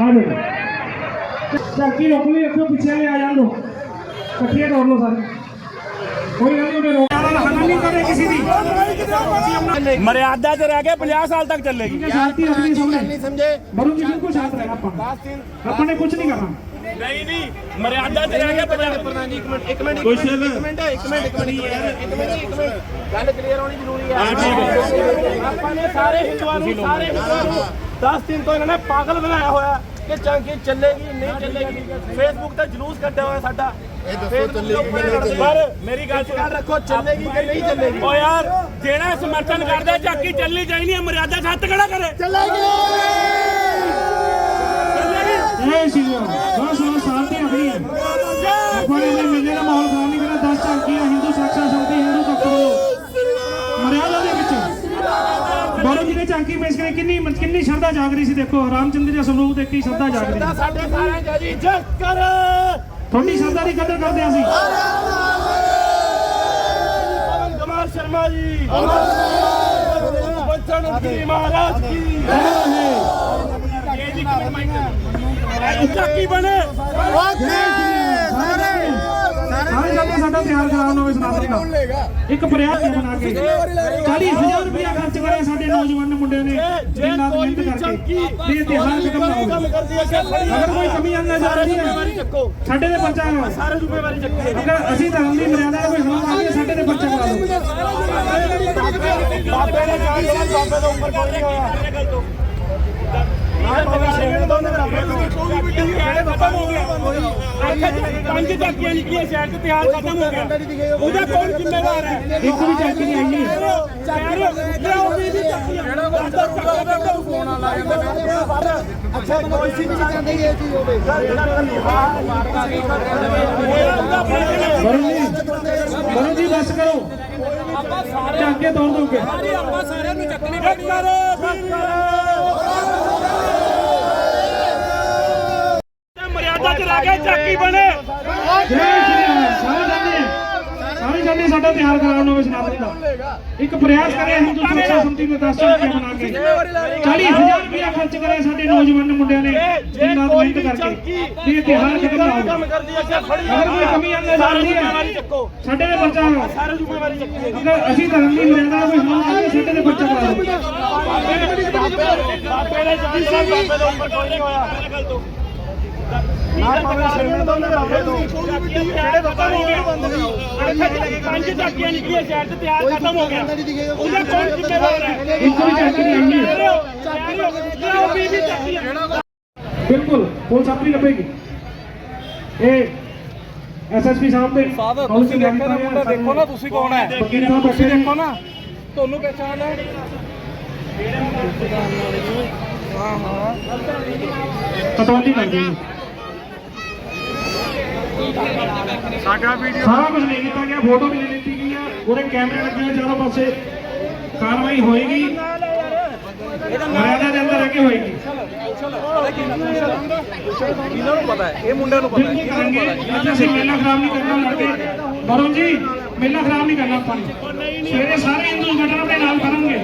आने धरती रोक ली रखो पीछे नहीं आ जान दो कट्ठिया तोड़ लो सारे कोई गल नहीं मर्यादा च रह के 50 साल तक चलेगी शांति रखनी समझे मरु किसी को शांत रहना अपन ने कुछ नहीं करना ਨਹੀਂ ਨਹੀਂ ਮਰਿਆਦਾ ਤੇ ਰਹਿ ਗਿਆ ਪੰਜਾਬ ਪ੍ਰਧਾਨ ਜੀ ਇੱਕ ਮਿੰਟ ਇੱਕ ਮਿੰਟ ਇੱਕ ਮਿੰਟ ਇੱਕ ਮਿੰਟ ਇੱਕ ਮਿੰਟ ਇੱਕ ਮਿੰਟ ਇੱਕ ਮਿੰਟ ਗੱਲ ਕਲੀਅਰ ਹੋਣੀ ਜ਼ਰੂਰੀ ਹੈ। ਹਾਂ ਠੀਕ ਹੈ। ਆਪਾਂ ਨੇ ਸਾਰੇ ਹਿੰਦੂਆਂ ਨੂੰ ਸਾਰੇ ਹਿੰਦੂਆਂ ਨੂੰ 10 ਦਿਨ ਤੋਂ ਇਹਨਾਂ ਨੇ ਪਾਗਲ ਬਣਾਇਆ ਹੋਇਆ। ਕਿ ਚੰਗੀ ਚੱਲੇਗੀ ਨਹੀਂ ਚੱਲੇਗੀ। ਫੇਸਬੁੱਕ ਤੇ ਜਲੂਸ ਕੱਢਿਆ ਹੋਇਆ ਸਾਡਾ। ਇਹ ਦੱਸੋ ਚੱਲੇਗੀ ਪਰ ਮੇਰੀ ਗੱਲ ਸੁਣ। ਰੱਖੋ ਚੱਲੇਗੀ ਕਿ ਨਹੀਂ ਚੱਲੇਗੀ? ਓ ਯਾਰ ਜਿਹੜਾ ਸਮਰਥਨ ਕਰਦਾ ਝਾਕੀ ਚੱਲਣੀ ਚਾਹੀਦੀ ਹੈ ਮਰਿਆਦਾ ਹੱਥ ਖੜਾ ਕਰੇ। ਇਹ ਸੀ ਬਸ ਬਸ ਸ਼ਾਂਤੀ ਰੱਖਣੀ ਹੈ। ਆਪਾਂ ਨੇ ਇਹਨੇ ਮੇਲੇ ਦਾ ਮਾਹੌਲ ਖਰਾਬ ਨਹੀਂ ਕਰਨਾ 10 ਝਾਕੀਆਂ ਹਿੰਦੂ ਸੁਰੱਖਿਆ ਬਰੂ ਜੀ ਨੇ ਝਾਕੀ ਪੇਸ਼ ਕਰੀ ਕਿੰਨੀ ਕਿੰਨੀ ਸ਼ਰਧਾ ਜਾਗ ਰਹੀ ਸੀ ਦੇਖੋ ਰਾਮਚੰਦਰ ਜੀ ਸਵਰੂਪ ਦੇਖ ਕੇ ਸ਼ਰਧਾ ਜਾਗ ਰਹੀ ਸੀ। ਸਾਡੇ ਸਾਰਿਆਂ ਦਾ ਜੀ ਜਸ ਕਰ। ਤੁਹਾਡੀ ਸ਼ਰਧਾ ਦੀ ਕਦਰ ਕਰਦੇ ਹਾਂ ਅਸੀਂ। ਪਵਨ ਕੁਮਾਰ ਸ਼ਰਮਾ ਜੀ। ਬੱਚਨ ਜੀ ਮਹਾਰਾਜ ਕੀ ਝਾਕੀ ਬਣੇ। ਸਾਰੇ ਸਾਡੇ ਸਾਡਾ ਤਿਹਾਰ ਖਰਾਬ ਨਾ ਹੋਵੇ ਸਨਾਤਨ ਦਾ ਇੱਕ ਪ੍ਰਯਾਸ ਬਣਾ ਕੇ। 40000 ਰੁਪਏ ਖਰਚ ਕਰਿਆ ਸਾਡੇ ਨੌਜਵਾਨ ਮੁੰਡਿਆਂ ਨੇ। ਦਿਨ ਰਾਤ ਮਿਹਨਤ ਕਰਕੇ। ਇਹ ਤਿਹਾਰ ਖਤਮ ਨਾ ਹੋਵੇ ਅਗਰ ਕੋਈ ਕਮੀ ਆਣਾ ਜਾਂਦੀ ਹੈ। ਸਾਡੇ ਦੇ ਬੱਚਾ ਨੂੰ ਸਾਰੇ ਜ਼ਿੰਮੇਵਾਰੀ ਚੱਕੀ। ਅਗਰ ਅਸੀਂ ਧਰਮ ਦੀ ਮਰਿਆਦਾ ਕੋਈ ਹਾਂ ਆ ਕੇ ਸਾਡੇ ਦੇ ਬੱਚਾ ਕਰਾ ਲਓ ਬਾਬੇ ਨੇ ਜਾਣ ਬਾਬੇ ਦਾ ਉਮਰ ਕੋਈ ਨਹੀਂ ਹੋਇਆ। ਪੰਜ ਝਾਕੀਆਂ ਨਿਕਲੀਆਂ ਸ਼ਹਿਰ 'ਚ ਤਿਹਾਰ ਖਤਮ ਹੋ ਗਿਆ। ਉਹਦਾ ਕੌਣ ਜ਼ਿੰਮੇਵਾਰ ਹੈ? ਇੱਕ ਵੀ ਚੱਕ ਨਹੀਂ ਆਈ ਹੈ ਅੱਛਾ ਕੋਈ ਸੀ ਵੀ ਚਾਹੁੰਦੇ ਇਹ ਚੀਜ਼ ਹੋਵੇ? ਵਰੁਣ ਜੀ ਵਰੁਣ ਜੀ ਬਸ ਕਰੋ। ਝਾਕੇ ਤੋੜ ਦੋਗੇ। ਆਪਾਂ ਸਾਰਿਆਂ ਨੂੰ ਚੱਕਣੀ ਪੈਣੀ ਮਰਿਆਦਾ ਵਿੱਚ ਰਹਿ ਕੇ ਚਾਕੀ ਬਣੇ। ਸਾਰੇ ਜਾਣੇ ਸਾਰੇ ਜਾਣੇ ਸਾਡਾ ਤਿਹਾਰ ਕਰਾਉਣ ਨੂੰ ਸਨਾਤਨ ਦਾ ਇੱਕ ਪ੍ਰਯਾਸ ਕਰੇ ਹਿੰਦੂ ਸੁਰੱਖਿਆ ਸੰਤੀ ਨੇ ਦਰਸ਼ਨ ਕੇ ਬਣਾ ਕੇ। 40000 ਰੁਪਇਆ ਖਰਚ ਕਰੇ ਸਾਡੇ ਨੌਜਵਾਨ ਮੁੰਡਿਆਂ ਨੇ ਜਿੰਨਾ ਮਿਹਨਤ ਕਰਕੇ। ਵੀ ਇਹ ਤਿਹਾਰ ਖਤਮ ਨਾ ਹੋਵੇ। ਅਗਰ ਕੋਈ ਕਮੀ ਆਂਦੇ ਜਾਂਦੀ ਹੈ ਸਾਡੇ ਦੇ ਬੱਚਾ ਸਾਰੇ ਜ਼ਿੰਮੇਵਾਰੀ ਚੱਕੀ ਅਸੀਂ ਧਰਮ ਦੀ ਮਰਿਆਦਾ ਵੀ ਹਾਂ ਸਾਡੇ ਦੇ ਬੱਚਾ ਕਰਾ ਦਿੰਦੇ ਬਾਪੇ ਦੇ ਜਾਂਦੇ ਬਾਪੇ ਦੇ ਉੱਪਰ ਕੋਈ ਨਹੀਂ ਹੋਇਆ। ਬਿਲਕੁਲ ਪੁਲਿਸ ਆਪਣੀ ਲੱਭੇਗੀ। ਇਹ ਐਸਐਸਪੀ ਸਾਹਿਬ ਦੇ ਸਾਹਿਬ ਤੁਸੀਂ ਦੇਖਿਆ ਮੁੰਡਾ ਦੇਖੋ ਨਾ ਤੁਸੀਂ ਕੌਣ ਹੈ? ਤੁਸੀਂ ਦੇਖੋ ਨਾ ਤੁਹਾਨੂੰ ਪਛਾਣ ਹੈ। ਹਾਂ ਹਾਂ ਕਤੌਲੀ ਮੰਗੀ ਸਾਡਾ ਵੀਡੀਓ ਸਾਰਾ ਕੁਝ ਲੈ ਲਿੱਤਾ ਗਿਆ ਫੋਟੋ ਵੀ ਲੈ ਲਿੱਤੀ ਗਈ ਆ। ਉਹਦੇ ਕੈਮਰੇ ਲੱਗੇ ਚਾਰੋਂ ਪਾਸੇ ਕਾਰਵਾਈ ਹੋਏਗੀ। ਮਰਿਆਦਾ ਦੇ ਅੰਦਰ ਰਹਿ ਕੇ ਹੋਏਗੀ। ਇਹਨਾਂ ਨੂੰ ਪਤਾ ਹੈ ਇਹ ਮੁੰਡਿਆਂ ਨੂੰ ਪਤਾ ਹੈ ਕਰਾਂਗੇ ਅਸੀਂ ਮੇਲਾ ਖਰਾਬ ਨਹੀਂ ਕਰਨਾ ਲੜਕੇ ਵਰੁਣ ਜੀ ਮੇਲਾ ਖਰਾਬ ਨਹੀਂ ਕਰਨਾ ਆਪਾਂ ਸਵੇਰੇ ਸਾਰੇ ਹਿੰਦੂ ਸੰਗਠਨ ਆਪਣੇ ਨਾਲ ਕਰਨਗੇ।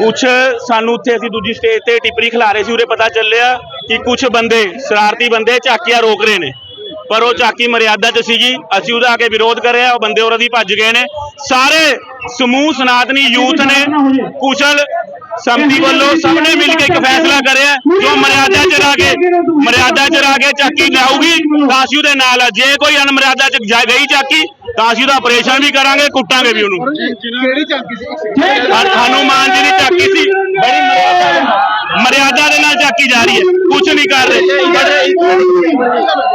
ਕੁਛ ਸਾਨੂੰ ਉੱਥੇ ਅਸੀਂ ਦੂਜੀ ਸਟੇਜ ਤੇ ਟਿੱਪਰੀ ਖਿਲਾ ਰਹੇ ਸੀ, ਉਰੇ ਪਤਾ ਚੱਲਿਆ ਕਿ ਕੁਛ ਬੰਦੇ, ਸ਼ਰਾਰਤੀ ਬੰਦੇ ਝਾਕੀਆਂ ਰੋਕ ਰਹੇ ਨੇ। ਪਰ ਉਹ ਝਾਕੀ ਮਰਿਆਦਾ 'ਚ ਸੀਗੀ, ਅਸੀਂ ਉਹਦਾ ਆ ਕੇ ਵਿਰੋਧ ਕਰਿਆ, ਉਹ ਬੰਦੇ ਉਹਨਾਂ ਦੀ ਭੱਜ ਗਏ ਨੇ। ਸਾਰੇ ਸਮੂਹ ਸਨਾਤਨੀ ਯੂਥ ਨੇ ਕੁਸ਼ਲ ਸੰਮਤੀ ਵੱਲੋਂ ਸਭ ਨੇ ਮਿਲ ਕੇ ਇੱਕ ਫੈਸਲਾ ਕਰਿਆ ਜੋ ਮਰਿਆਦਾ 'ਚ ਰਹਿ ਕੇ ਮਰਿਆਦਾ 'ਚ ਰਹਿ ਕੇ ਝਾਕੀ ਲਾਊਗੀ ਅਸੀਂ ਉਹਦੇ ਨਾਲ ਆ। ਜੇ ਕੋਈ ਅਨਮਰਿਆਦਾ 'ਚ ਜਾ ਗਈ ਤਾਂ ਅਸੀਂ ਉਹਦਾ ਆਪਰੇਸ਼ਨ ਵੀ ਕਰਾਂਗੇ ਕੁੱਟਾਂਗੇ ਵੀ ਉਹਨੂੰ। ਹਾਂ- ਹਨੂਮਾਨ ਜੀ ਦੀ ਝਾਕੀ ਸੀ। ਬੜੀ ਮਰਿਆਦਾ- ਮਰਿਆਦਾ ਦੇ ਨਾਲ ਝਾਕੀ ਜਾ ਰਹੀ ਹੈ। ਕੁਝ ਨਹੀਂ ਕਰ ਰਹੇ।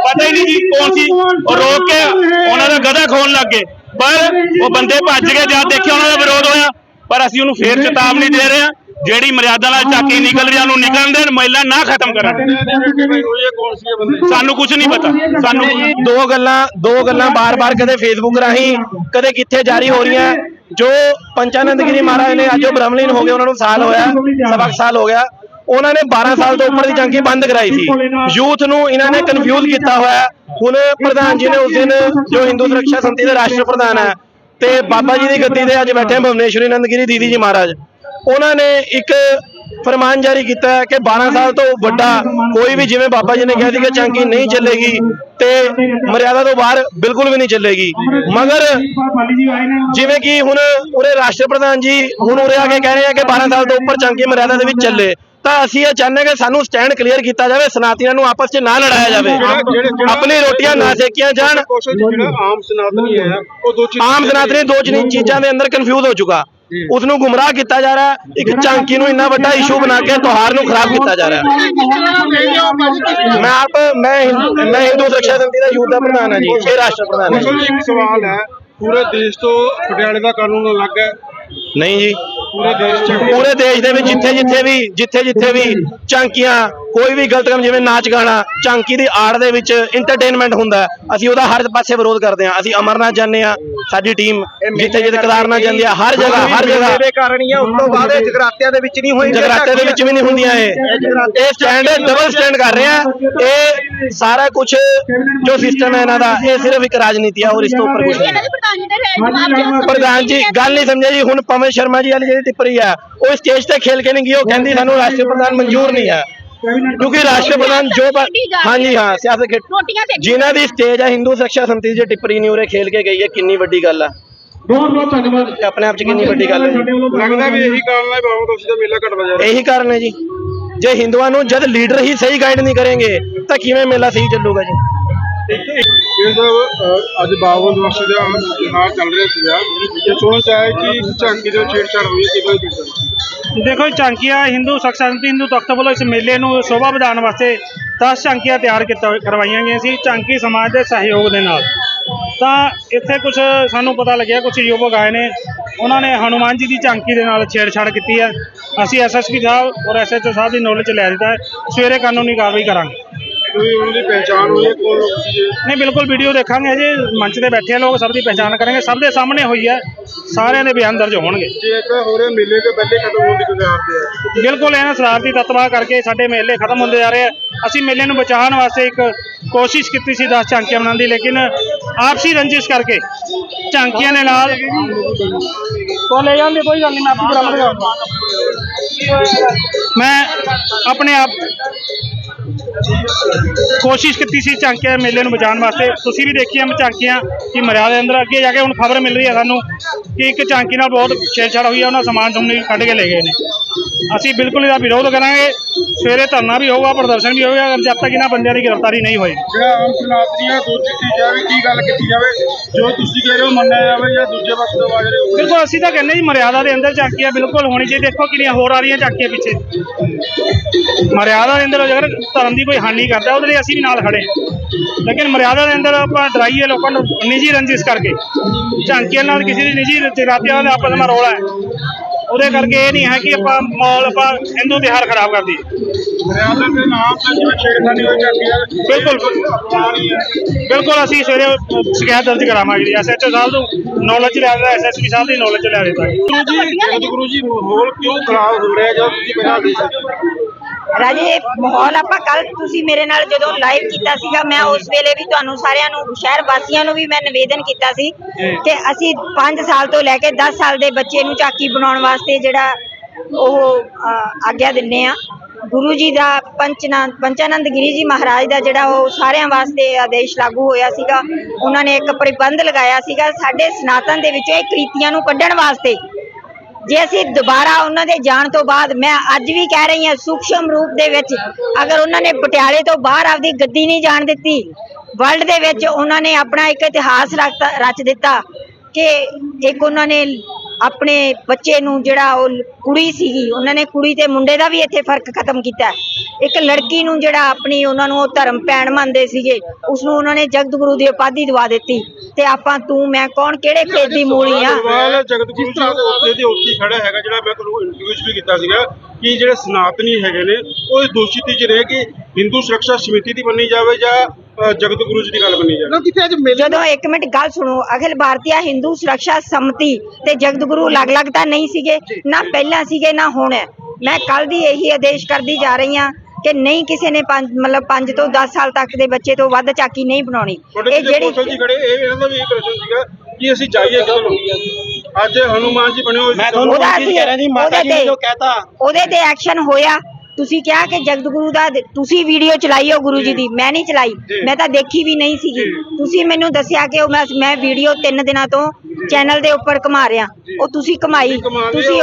ਪਤਾ ਹੀ ਨਹੀਂ ਜੀ ਕੌਣ ਸੀ। ਉਹ ਰੋਕ ਕੇ ਉਹਨਾਂ ਦਾ ਗਧਾ ਖੋਣ ਲੱਗ ਗਏ। ਪਰ ਉਹ ਬੰਦੇ ਭੱਜ ਗਏ ਜਦ ਦੇਖਿਆ ਉਹਨਾਂ ਦਾ ਵਿਰੋਧ ਹੋਇਆ ਪਰ ਅਸੀਂ ਉਹਨੂੰ ਫੇਰ ਚੇਤਾਵਨੀ ਦੇ ਰਹੇ ਹਾਂ ਜਿਹੜੀ ਮਰਿਆਦਾ ਨਾਲ ਝਾਕੀ ਨਿਕਲ ਰਹੀ ਉਹਨੂੰ ਨਿਕਲਣ ਦੇਣ ਮਹਿਲਾ ਨਾ ਖਤਮ ਕਰਨ। ਸਾਨੂੰ ਕੁਝ ਨਹੀਂ ਪਤਾ ਸਾਨੂੰ ਦੋ ਗੱਲਾਂ ਦੋ ਗੱਲਾਂ ਬਾਰ-ਬਾਰ ਕਦੇ ਫੇਸਬੁੱਕ ਰਾਹੀਂ ਕਦੇ ਕਿੱਥੇ ਜਾਰੀ ਹੋ ਰਹੀਆਂ ਜੋ ਪੰਚਾਨੰਦ ਗਿਰੀ ਮਹਾਰਾਜ ਨੇ ਅੱਜ ਉਹ ਬ੍ਰਹਮਲੀਨ ਹੋ ਗਏ ਉਹਨਾਂ ਨੂੰ ਸਾਲ ਹੋਇਆ ਸਵਾ ਕੁ ਸਾਲ ਹੋ ਗਿਆ। ਉਹਨਾਂ ਨੇ 12 ਸਾਲ ਤੋਂ ਉੱਪਰ ਦੀ ਝਾਂਕੀ ਬੰਦ ਕਰਾਈ ਸੀ। ਯੂਥ ਨੂੰ ਇਹਨਾਂ ਨੇ ਕਨਫਿਊਜ਼ ਕੀਤਾ ਹੋਇਆ। ਹੁਣ ਪ੍ਰਧਾਨ ਜੀ ਨੇ ਉਸ ਦਿਨ ਜੋ ਹਿੰਦੂ ਸੁਰੱਖਿਆ ਸੰਮਤੀ ਦੇ ਰਾਸ਼ਟਰ ਪ੍ਰਧਾਨ ਹੈ ਤੇ ਬਾਬਾ ਜੀ ਦੀ ਗੱਦੀ ਤੇ ਅੱਜ ਬੈਠੇ ਭੁਵਨੇਸ਼ਵਰੀ ਨੰਦਗਿਰੀ ਦੀਦੀ ਜੀ ਮਹਾਰਾਜ। ਉਹਨਾਂ ਨੇ ਇੱਕ ਫਰਮਾਨ ਜਾਰੀ ਕੀਤਾ ਹੈ ਕਿ 12 ਸਾਲ ਤੋਂ ਵੱਡਾ ਕੋਈ ਵੀ ਜਿਵੇਂ ਬਾਬਾ ਜੀ ਨੇ ਕਿਹਾ ਸੀ ਕਿ ਚਾਂਕੀ ਨਹੀਂ ਚੱਲੇਗੀ ਤੇ ਮਰਿਆਦਾ ਤੋਂ ਬਾਹਰ ਬਿਲਕੁਲ ਵੀ ਨਹੀਂ ਚੱਲੇਗੀ। ਮਗਰ ਜਿਵੇਂ ਕਿ ਹੁਣ ਉਰੇ ਰਾਸ਼ਟਰ ਪ੍ਰਧਾਨ ਜੀ ਹੁਣ ਉਰੇ ਆ ਕੇ ਕਹਿ ਰਹੇ ਆ ਕਿ 12 ਸਾਲ ਤੋਂ ਉੱਪਰ ਚਾਂਕੀ ਮਰਿਆਦਾ ਦੇ ਵਿੱਚ ਚੱਲੇ। ਤਾਂ ਅਸੀਂ ਇਹ ਚਾਹੁੰਦੇ ਹਾਂ ਕਿ ਸਾਨੂੰ ਸਟੈਂਡ ਕਲੀਅਰ ਕੀਤਾ ਜਾਵੇ ਸਨਾਤੀਆਂ ਨੂੰ ਆਪਸ 'ਚ ਨਾ ਲੜਾਇਆ ਜਾਵੇ। ਆਪਣੀ ਰੋਟੀਆਂ ਨਾ ਸੇਕੀਆਂ ਜਾਣ। ਜਿਹੜਾ ਆਮ ਸਨਾਤਨੀ ਹੈ ਉਹ ਦੋ ਚੀਜ਼ਾਂ ਆਮ ਸਨਾਤਨੀ ਦੋ ਚੀਜ਼- ਦੇ ਅੰਦਰ ਕਨਫਿਊਜ਼ ਹੋ ਚੁੱਕਾ। ਉਸ ਨੂੰ ਗੁੰਮਰਾਹ ਕੀਤਾ ਜਾ ਰਿਹਾ। ਇੱਕ ਚਾਂਕੀ ਨੂੰ ਇੰਨਾ ਵੱਡਾ ਇਸ਼ੂ ਬਣਾ ਕੇ ਤਿਉਹਾਰ ਨੂੰ ਖਰਾਬ ਕੀਤਾ ਜਾ ਰਿਹਾ। ਮੈਂ ਆਪ ਮੈਂ ਹਿੰਦੂ ਮੈਂ ਹਿੰਦੂ ਸੁਰੱਖਿਆ ਸੰਮਤੀ ਦਾ ਯੂਥ ਦਾ ਪ੍ਰਧਾਨ ਹਾਂ ਜੀ ਇਹ ਰਾਸ਼ਟਰ ਪ੍ਰਧਾਨ ਹੈ ਇੱਕ ਸਵਾਲ ਹੈ ਪੂਰੇ ਦੇਸ਼ ਤੋਂ ਪਟਿਆਲੇ ਦਾ ਕਾਨੂੰਨ ਅਲੱਗ ਹੈ। ਨਹੀਂ ਜੀ। ਪੂਰੇ ਦੇਸ਼ 'ਚ ਪੂਰੇ ਦੇਸ਼ ਦੇ ਵਿੱਚ ਜਿੱਥੇ ਜਿੱਥੇ ਵੀ ਜਿੱਥੇ ਜਿੱਥੇ ਵੀ ਝਾਂਕੀਆਂ ਕੋਈ ਵੀ ਗਲਤ ਕੰਮ ਜਿਵੇਂ ਨਾਚ ਗਾਣਾ ਝਾਂਕੀ ਦੀ ਆੜ ਦੇ ਵਿੱਚ ਐਂਟਰਟੇਨਮੈਂਟ ਹੁੰਦਾ ਅਸੀਂ ਉਹਦਾ ਹਰ ਪਾਸੇ ਵਿਰੋਧ ਕਰਦੇ ਹਾਂ। ਅਸੀਂ ਅਮਰਨਾਥ ਜਾਂਦੇ ਹਾਂ ਸਾਡੀ ਟੀਮ ਜਿੱਥੇ ਜਿੱਥੇ ਕੇਦਾਰਨਾਥ ਜਾਂਦੀ ਆ ਹਰ ਜਗ੍ਹਾ ਹਰ ਜਗ੍ਹਾ। ਦੇ ਕਾਰਨ ਹੀ ਆ ਉਸ ਤੋਂ ਬਾਅਦ ਇਹ ਜਗਰਾਤਿਆਂ ਦੇ ਵਿੱਚ ਨਹੀਂ ਹੋਈ ਜਗਰਾਤੇ ਦੇ ਵਿੱਚ ਵੀ ਨਹੀਂ ਹੁੰਦੀਆਂ ਇਹ। ਇਹ ਸਟੈਂਡ ਡਬਲ ਸਟੈਂਡ ਕਰ ਰਹੇ ਆ। ਇਹ ਸਾਰਾ ਕੁਝ ਜੋ ਸਿਸਟਮ ਹੈ ਇਹਨਾਂ ਦਾ ਇਹ ਸਿਰਫ ਇੱਕ ਰਾਜਨੀਤੀ ਆ ਔਰ ਇਸ ਤੋਂ ਉੱਪਰ ਕੁਝ ਨਹੀਂ। ਪ੍ਰਧਾਨ ਜੀ ਗੱਲ ਨਹੀਂ ਸਮਝਿਆ ਜੀ ਹੁਣ ਪਵਨ ਸ਼ਰਮਾ ਜੀ ਵਾਲੀ ਜਿਹੜੀ ਟਿੱਪਰੀ ਆ ਉਹ ਸਟੇਜ ਤੇ ਖੇਲ ਕੇ ਨਹੀਂ ਗਈ ਉਹ ਕਹਿੰਦੀ ਸਾਨੂੰ ਰਾਸ਼ਟਰ ਪ੍ਰਧਾਨ ਮਨਜ਼ੂਰ ਨਹੀਂ ਹੈ ਕਿਉਂਕਿ ਰਾਸ਼ਟਰ ਪ੍ਰਧਾਨ ਜੋ ਹਾਂਜੀ ਹਾਂ। ਸਿਆਸਤ ਖੇਡ ਜਿਨ੍ਹਾਂ ਦੀ ਸਟੇਜ ਹੈ ਹਿੰਦੂ ਸੁਰੱਖਿਆ ਸੰਮਤੀ ਦੀ ਟਿੱਪਰੀ ਨਹੀਂ ਉਰੇ ਖੇਲ ਕੇ ਗਈ ਹੈ ਕਿੰਨੀ ਵੱਡੀ ਗੱਲ ਆ। ਬਹੁਤ ਬਹੁਤ ਧੰਨਵਾਦ। ਆਪਣੇ ਆਪ 'ਚ ਕਿੰਨੀ ਵੱਡੀ ਗੱਲ ਹੈ। ਲੱਗਦਾ ਵੀ ਇਹੀ ਕਾਰਨ ਹੈ ਬਾਬਾ ਦੋਸ਼ੀ ਦਾ ਮੇਲਾ ਘਟਦਾ ਜਾ ਰਿਹਾ ਇਹੀ ਕਾਰਨ ਹੈ ਜੀ। ਜੇ ਹਿੰਦੂਆਂ ਨੂੰ ਜਦ ਲੀਡਰ ਹੀ ਸਹੀ ਗਾਈਡ ਨਹੀਂ ਕਰਨਗੇ ਤਾਂ ਕਿਵੇਂ ਮੇਲਾ ਸਹੀ ਚੱਲੂਗਾ ਜੀ? ਇਹ ਅੱਜ ਬਾਬਾ ਦੋਸ਼ੀ ਦਾ ਤਿਉਹਾਰ ਚੱਲ ਰਿਹਾ ਸੀਗਾ। ਇਹ ਸੁਣਨ ਚ ਕਿ ਝਾਂਕੀ ਦੇ ਛੇੜਛਾੜ ਹੋਈ ਕਿਦੋਂ ਛੇੜਛਾੜ ਦੇਖੋ ਝਾਂਕੀਆਂ ਹਿੰਦੂ ਸੁਰੱਖਿਆ ਹਿੰਦੂ ਤਖਤ ਵੱਲੋਂ ਇਸ ਮੇਲੇ ਨੂੰ ਸ਼ੋਭਾ ਵਧਾਉਣ ਵਾਸਤੇ 10 ਝਾਂਕੀਆਂ ਤਿਆਰ ਕੀਤਾ, ਕਰਵਾਈਆਂ ਗਈਆਂ ਸੀ, ਝਾਂਕੀ ਸਮਾਜ ਦੇ ਸਹਿਯੋਗ ਦੇ ਨਾਲ। ਤਾਂ ਇੱਥੇ ਕੁਝ ਸਾਨੂੰ ਪਤਾ ਲੱਗਿਆ ਕੁਝ ਯੁਵਕ ਆਏ ਨੇ, ਉਹਨਾਂ ਨੇ ਹਨੂਮਾਨ ਜੀ ਦੀ ਝਾਂਕੀ ਦੇ ਨਾਲ ਛੇੜਛਾੜ ਕੀਤੀ ਹੈ। ਅਸੀਂ ਐਸਐਸਪੀ ਸਾਹਿਬ ਔਰ ਐਸਐਚਓ ਸਾਹਿਬ ਦੀ ਨੌਲੇਜ ਲੈ ਦਿੱਤਾ ਸਵੇਰੇ ਕਾਨੂੰਨੀ ਕਾਰਵਾਈ ਕਰਾਂਗੇ। ਕੋਈ ਉਹਨਾਂ ਦੀ ਪਹਿਚਾਣ ਹੋਈ ਹੈ ਕੌਣ ਲੋਕ ਸੀ ਇਹ? ਨਹੀਂ ਬਿਲਕੁਲ ਵੀਡੀਓ ਦੇਖਾਂਗੇ ਅਜੇ ਮੰਚ ਤੇ ਬੈਠੇ ਲੋਕ ਸਭ ਦੀ ਪਛਾਣ ਕਰਾਂਗੇ। ਸਭ ਦੇ ਸਾਹਮਣੇ ਹੋਈ ਹੈ ਸਾਰਿਆਂ ਦੇ ਬਿਆਨ ਦਰਜ ਹੋਣਗੇ। ਜੇ ਇੱਕ ਹੋ ਰਿਹਾ ਮੇਲੇ ਤੋਂ ਪਹਿਲੇ ਖਤਮ ਹੋਣ ਦੀ ਗੁਜ਼ਾਰ ਤੇ ਹੈ? ਬਿਲਕੁਲ ਇਹਨਾਂ ਸ਼ਰਾਰਤੀ ਤੱਤਵਾਂ ਕਰਕੇ ਸਾਡੇ ਮੇਲੇ ਖਤਮ ਹੁੰਦੇ ਜਾ ਰਹੇ ਆ। ਅਸੀਂ ਮੇਲੇ ਨੂੰ ਬਚਾਉਣ ਵਾਸਤੇ ਇੱਕ ਕੋਸ਼ਿਸ਼ ਕੀਤੀ ਸੀ 10 ਝਾਂਕੀਆਂ ਬਣਾਉਣ ਦੀ ਲੇਕਿਨ ਆਪਸੀ ਰੰਜਿਸ਼ ਕਰਕੇ ਝਾਂਕੀਆਂ ਦੇ ਨਾਲ ਲੈ ਜਾਂਦੇ ਕੋਈ ਗੱਲ ਨਹੀਂ ਮੈਂ ਆਪੀ ਬਰਾਬਰ ਕਰਾਂਗਾ ਮੈਂ ਆਪਣੇ ਆਪ ਕੋਸ਼ਿਸ਼ ਕੀਤੀ ਸੀ ਝਾਂਕੀਆਂ ਮੇਲੇ ਨੂੰ ਬਚਾਉਣ ਵਾਸਤੇ। ਤੁਸੀਂ ਵੀ ਦੇਖੀਆਂ ਝਾਂਕੀਆਂ ਕਿ ਮਰਿਆ ਦੇ ਅੰਦਰ ਅੱਗੇ ਜਾ ਕੇ ਹੁਣ ਖਬਰ ਮਿਲ ਰਹੀ ਹੈ ਸਾਨੂੰ ਕਿ ਇੱਕ ਝਾਂਕੀ ਨਾਲ ਬਹੁਤ ਛੇੜਛਾੜ ਹੋਈ ਹੈ, ਉਹਨਾਂ ਸਮਾਨ ਸਮੂਨ ਕੱਢ ਕੇ ਲੈ ਗਏ ਨੇ। ਅਸੀਂ ਬਿਲਕੁਲ ਇਹਦਾ ਵਿਰੋਧ ਕਰਾਂਗੇ। ਸਵੇਰੇ ਧਰਨਾ ਵੀ ਹੋਊਗਾ ਪ੍ਰਦਰਸ਼ਨ ਵੀ ਹੋਊਗਾ ਜਦ ਤੱਕ ਇਹਨਾਂ ਬੰਦਿਆਂ ਦੀ ਗ੍ਰਿਫਤਾਰੀ ਨਹੀਂ ਹੋਈ। ਜਿਹੜਾ ਆਮ ਹੈ ਦੂਜੀ ਚੀਜ਼ ਹੈ ਵੀ ਕੀ ਗੱਲ ਕੀਤੀ ਜਾਵੇ ਜੋ ਤੁਸੀਂ ਕਹਿ ਰਹੇ ਹੋ ਮੰਨਿਆ ਜਾਵੇ ਜਾਂ ਦੂਜੇ ਪਾਸੇ ਤੋਂ ਆਵਾਜ਼ ਰਹੇ ਬਿਲਕੁਲ ਅਸੀਂ ਤਾਂ ਕਹਿੰਦੇ ਜੀ ਮਰਿਆਦਾ ਦੇ ਅੰਦਰ ਝਾਕੀਆਂ ਬਿਲਕੁਲ ਹੋਣੀ ਚਾਹੀਦੀ। ਦੇਖੋ ਕਿੰਨੀਆਂ ਹੋਰ ਆ ਰਹੀਆਂ ਝਾਕੀਆਂ ਪਿੱਛੇ। ਮਰਿਆਦਾ ਦੇ ਅੰਦਰ ਅਗਰ ਧਰਮ ਦੀ ਕੋਈ ਹਾਨੀ ਕਰਦਾ ਉਹਦੇ ਲਈ ਅਸੀਂ ਵੀ ਨਾਲ ਖੜੇ। ਲੇਕਿਨ ਮਰਿਆਦਾ ਦੇ ਅੰਦਰ ਆਪਾਂ ਡਰਾਈਏ ਲੋਕਾਂ ਨੂੰ ਨਿੱਜੀ ਰੰਜਿਸ਼ ਕਰਕੇ। ਝਾਂਕੀਆਂ ਨਾਲ ਕਿਸੇ ਦੀ ਨਿੱਜੀ ਜਗਰਾਤੀਆਂ ਦਾ ਆਪਸ ਵਿੱਚ ਰੌਲਾ ਹੈ। ਉਹਦੇ ਕਰਕੇ ਇਹ ਨਹੀਂ ਹੈ ਕਿ ਆਪਾਂ ਮਾਹੌਲ ਆਪਾਂ ਹਿੰਦੂ ਤਿਉਹਾਰ ਖਰਾਬ ਕਰ ਦਈਏ ਮਰਿਆਦਾ ਦੇ ਨਾਮ ਤੇ ਜਿਵੇਂ ਛੇੜਖਾਨੀ ਹੋਈ ਜਾਂਦੀ ਹੈ ਬਿਲਕੁਲ। ਬਿਲਕੁਲ ਅਸੀਂ ਸਵੇਰੇ ਸ਼ਿਕਾਇਤ ਦਰਜ ਕਰਾਵਾਂਗੇ ਜੀ ਐਸਐਚਓ ਸਾਹਿਬ ਨੂੰ। ਨੌਲੇਜ ਲਿਆ ਦਿੱਤਾ ਐਸਐਸਪੀ ਸਾਹਿਬ ਦੀ ਨੌਲੇਜ ਲਿਆ ਦਿੱਤਾ ਜੀ ਗੁਰੂ ਜੀ ਗੁਰੂ ਜੀ ਮਾਹੌਲ ਕਿਉਂ ਖਰਾਬ ਹੋ ਰਿਹਾ ਜਦ ਤੁਸੀਂ ਪਹਿਲਾਂ ਦੇ ਸਕਦੇ? ਰਾਜੇ ਮਾਹੌਲ ਆਪਾਂ ਕੱਲ ਤੁਸੀਂ ਮੇਰੇ ਨਾਲ ਜਦੋਂ ਲਾਈਵ ਕੀਤਾ ਸੀਗਾ ਮੈਂ ਉਸ ਵੇਲੇ ਵੀ ਤੁਹਾਨੂੰ ਸਾਰਿਆਂ ਨੂੰ ਸ਼ਹਿਰ ਵਾਸੀਆਂ ਨੂੰ ਵੀ ਮੈਂ ਨਿਵੇਦਨ ਕੀਤਾ ਸੀ ਕਿ ਅਸੀਂ 5 ਸਾਲ ਤੋਂ ਲੈ ਕੇ 10 ਸਾਲ ਦੇ ਬੱਚੇ ਨੂੰ ਝਾਕੀ ਬਣਾਉਣ ਵਾਸਤੇ ਜਿਹੜਾ ਉਹ ਆਗਿਆ ਦਿੰਨੇ ਆ ਗੁਰੂ ਜੀ ਦਾ ਪੰਚਨੰਦ ਪੰਚਾਨੰਦ ਗਿਰੀ ਜੀ ਮਹਾਰਾਜ ਦਾ ਜਿਹੜਾ ਉਹ ਸਾਰਿਆਂ ਵਾਸਤੇ ਆਦੇਸ਼ ਲਾਗੂ ਹੋਇਆ ਸੀਗਾ ਉਹਨਾਂ ਨੇ ਇੱਕ ਪ੍ਰਬੰਧ ਲਗਾਇਆ ਸੀਗਾ ਸਾਡੇ ਸਨਾਤਨ ਦੇ ਵਿੱਚੋਂ ਇਹ ਕ੍ਰੀਤੀਆਂ ਨੂੰ ਕੱਢਣ ਵਾਸਤੇ। ਜੇ ਅਸੀਂ ਦੁਬਾਰਾ ਉਹਨਾਂ ਦੇ ਜਾਣ ਤੋਂ ਬਾਅਦ, ਮੈਂ ਅੱਜ ਵੀ ਕਹਿ ਰਹੀ ਹਾਂ, ਸੂਖਸ਼ਮ ਰੂਪ ਦੇ ਵਿੱਚ ਅਗਰ ਉਹਨਾਂ ਨੇ ਪਟਿਆਲੇ ਤੋਂ ਬਾਹਰ ਆਪਦੀ ਗੱਦੀ ਨਹੀਂ ਜਾਣ ਦਿੱਤੀ ਵਰਲਡ ਦੇ ਵਿੱਚ ਉਹਨਾਂ ਨੇ ਆਪਣਾ ਇੱਕ ਇਤਿਹਾਸ ਰਚਤਾ- ਰਚ ਦਿੱਤਾ ਕਿ ਇੱਕ ਉਹਨਾਂ ਨੇ ਆਪਣੇ ਬੱਚੇ ਨੂੰ ਜਿਹੜਾ ਉਹ ਕੁੜੀ ਸੀਗੀ ਉਹਨਾਂ ਨੇ ਕੁੜੀ ਤੇ ਮੁੰਡੇ ਦਾ ਵੀ ਇੱਥੇ ਫ਼ਰਕ ਖਤਮ ਕੀਤਾ। ਇੱਕ ਲੜਕੀ ਨੂੰ ਜਿਹੜਾ ਆਪਣੀ ਉਹਨਾਂ ਨੂੰ ਉਹ ਧਰਮ ਭੈਣ ਮੰਨਦੇ ਸੀਗੇ ਉਸ ਨੂੰ ਉਹਨਾਂ ਨੇ ਜਗਤ ਗੁਰੂ ਦੀ ਉਪਾਧੀ ਦਵਾ ਦਿੱਤੀ। ਤੇ ਆਪਾਂ ਤੂੰ ਮੈਂ ਕੌਣ ਕਿਹੜੇ ਖੇਤ ਦੀ ਮੂਲੀ ਆ? ਜਗਤ ਗੁਰੂ ਜੀ ਦੇ ਉੱਤੇ ਦੇ ਉੱਤੇ ਖੜਾ ਹੈਗਾ ਜਿਹੜਾ ਮੈਂ ਤੁਹਾਨੂੰ ਇੰਟਰਵਿਊ ਵੀ ਕੀਤਾ ਸੀਗਾ ਕਿ ਜਿਹੜੇ ਸਨਾਤਨੀ ਹੈਗੇ ਨੇ ਉਹ ਦੋਸ਼ੀ ਤੇ ਰਹੇ ਕਿ ਹਿੰਦੂ ਸੁਰੱਖਿਆ ਸਮਿਤੀ ਦੀ ਮੰਨੀ ਜਾਵੇ ਜਾਂ ਜਗਤ ਗੁਰੂ ਜੀ ਦੀ ਗੱਲ ਮੰਨੀ ਜਾਵੇ। ਜਦੋਂ ਇੱਕ ਮਿੰਟ ਗੱਲ ਸੁਣੋ ਅਖਿਲ ਭਾਰਤੀ ਹਿੰਦੂ ਸੁਰੱਖਿਆ ਸੰਮਤੀ ਤੇ ਜਗਤ ਗੁਰੂ ਅਲੱਗ-ਅਲੱਗ ਤਾਂ ਨਹੀਂ ਸੀਗੇ ਨਾ ਪਹਿਲਾਂ ਸੀਗੇ ਨਾ ਹੁਣ। ਹੈ। ਮੈਂ ਕੱਲ ਦੀ ਇਹੀ ਆਦੇਸ਼ ਕਰਦੀ ਜਾ ਰਹੀ ਹਾਂ ਕਿ ਨਹੀਂ ਕਿਸੇ ਨੇ ਪੰਜ ਮਤਲਬ 5 ਤੋਂ 10 ਸਾਲ ਤੱਕ ਦੇ ਬੱਚੇ ਤੋਂ ਵੱਧ ਚਾਕੀ ਨਹੀਂ ਬਣਾਉਣੀ। ਇਹ ਜਿਹੜੇ ਜੀ ਜਿਹੜੀ ਖੜੇ ਇਹ ਇਹਨਾਂ ਦਾ ਵੀ ਇਹ ਪ੍ਰਸ਼ਨ ਸੀਗਾ ਕਿ ਅਸੀਂ ਜਾਈਏ ਕਿਦੋਂ ਨੂੰ ਅੱਜ ਹਨੂਮਾਨ ਜੀ ਬਣੇ ਹੋਏ ਸੀ। ਮੈਂ ਤੁਹਾਨੂੰ ਉਹਦਾ ਇਹ ਚੀਜ਼ ਕਹਿ ਰਿਹਾ ਜੀ ਮਾਤਾ ਜੀ ਨੇ ਉਹਦੇ ਜੋ ਤੇ- ਕਹਿਤਾ ਉਹਦੇ ਤੇ ਐਕਸ਼ਨ ਹੋਇਆ। ਤੁਸੀਂ ਕਿਹਾ ਕਿ ਜਗਤ ਗੁਰੂ ਦਾ ਤੁਸੀਂ ਵੀਡੀਓ ਚਲਾਈ ਹੋ ਗੁਰੂ ਜੀ ਦੀ ਮੈਂ ਨਹੀਂ ਚਲਾਈ। ਮੈਂ ਤਾਂ ਦੇਖੀ ਵੀ ਨਹੀਂ ਸੀਗੀ। ਤੁਸੀਂ ਮੈਨੂੰ ਦੱਸਿਆ ਕਿ ਉਹ ਮੈਂ ਮੈਂ ਵੀਡੀਓ 3 ਦਿਨਾਂ ਤੋਂ ਚੈਨਲ ਦੇ ਉੱਪਰ ਘੁਮਾ ਰਿਹਾ। ਉਹ ਤੁਸੀਂ ਘੁਮਾਈ ਕਮਾਂਦੇ ਤੁਸੀਂ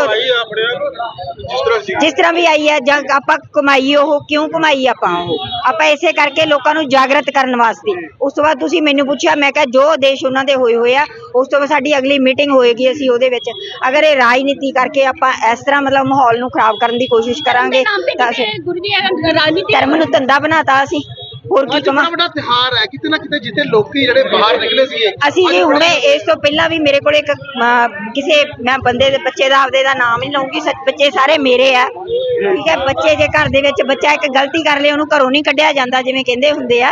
ਜਿਸ ਤਰ੍ਹਾਂ ਸੀ ਜਿਸ ਤਰ੍ਹਾਂ ਵੀ ਆਈ ਹੈ ਜਾਂ ਆਪਾਂ ਕਮਾਈ ਉਹ ਕਿਉਂ ਕਮਾਈ ਆਪਾਂ ਉਹ? ਆਪਾਂ ਇਸੇ ਕਰਕੇ ਲੋਕਾਂ ਨੂੰ ਜਾਗਰਤ ਕਰਨ ਵਾਸਤੇ। ਉਸ ਤੋਂ ਬਾਅਦ ਤੁਸੀਂ ਮੈਨੂੰ ਪੁੱਛਿਆ ਮੈਂ ਕਿਹਾ ਜੋ ਆਦੇਸ਼ ਉਹਨਾਂ ਦੇ ਹੋਏ ਹੋਏ ਆ ਉਸ ਤੋਂ ਬਾਅਦ ਸਾਡੀ ਅਗਲੀ ਮੀਟਿੰਗ ਹੋਏਗੀ ਅਸੀਂ ਉਹਦੇ ਵਿੱਚ। ਅਗਰ ਇਹ ਰਾਜਨੀਤੀ ਕਰਕੇ ਆਪਾਂ ਇਸ ਤਰ੍ਹਾਂ ਮਤਲਬ ਮਾਹੌਲ ਨੂੰ ਖਰਾਬ ਕਰਨ ਦੀ ਕੋਸ਼ਿਸ਼ ਕਰਾਂਗੇ ਤਾਂ ਅਸੀਂ ਗੁਰੂ ਜੀ ਇਹ ਰਾਜਨੀਤੀ ਧਰਮ ਨੂੰ ਧੰਦਾ ਬਣਾਤਾ ਅਸੀਂ। ਹੋਰ ਕੀ ਕਮਾ ਬੜਾ ਤਿਹਾਰ ਹੈ ਕਿਤੇ ਨਾ ਕਿਤੇ ਜਿੱਥੇ ਲੋਕੀ ਜਿਹੜੇ ਬਾਹਰ ਨਿਕਲੇ ਸੀ ਅਸੀਂ ਜੀ ਹੁਣੇ ਇਸ ਤੋਂ ਪਹਿਲਾਂ ਵੀ ਮੇਰੇ ਕੋਲ ਇੱਕ ਅਮ, ਕਿਸੇ ਮੈਂ ਬੰਦੇ ਦੇ ਬੱਚੇ ਦਾ ਆਪਦੇ ਦਾ ਨਾਮ ਨਹੀਂ ਲਵਾਂਗੀ ਸੱਚ ਬੱਚੇ ਸਾਰੇ ਮੇਰੇ ਆ। ਠੀਕ ਹੈ ਬੱਚੇ ਜੇ ਘਰ ਦੇ ਵਿੱਚ ਬੱਚਾ ਇੱਕ ਗਲਤੀ ਕਰ ਲੇ ਉਹਨੂੰ ਘਰੋਂ ਨਹੀਂ ਕੱਢਿਆ ਜਾਂਦਾ ਜਿਵੇਂ ਕਹਿੰਦੇ ਹੁੰਦੇ ਆ।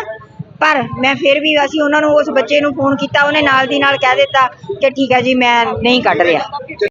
ਪਰ ਮੈਂ ਫਿਰ ਵੀ ਅਸੀਂ ਉਹਨਾਂ ਨੂੰ ਉਸ ਬੱਚੇ ਨੂੰ ਫੋਨ ਕੀਤਾ ਉਹਨੇ ਨਾਲ ਦੀ ਨਾਲ ਕਹਿ ਦਿੱਤਾ ਕਿ ਠੀਕ ਹੈ ਜੀ ਮੈਂ ਨਹੀਂ ਕੱਢ ਰਿਹਾ।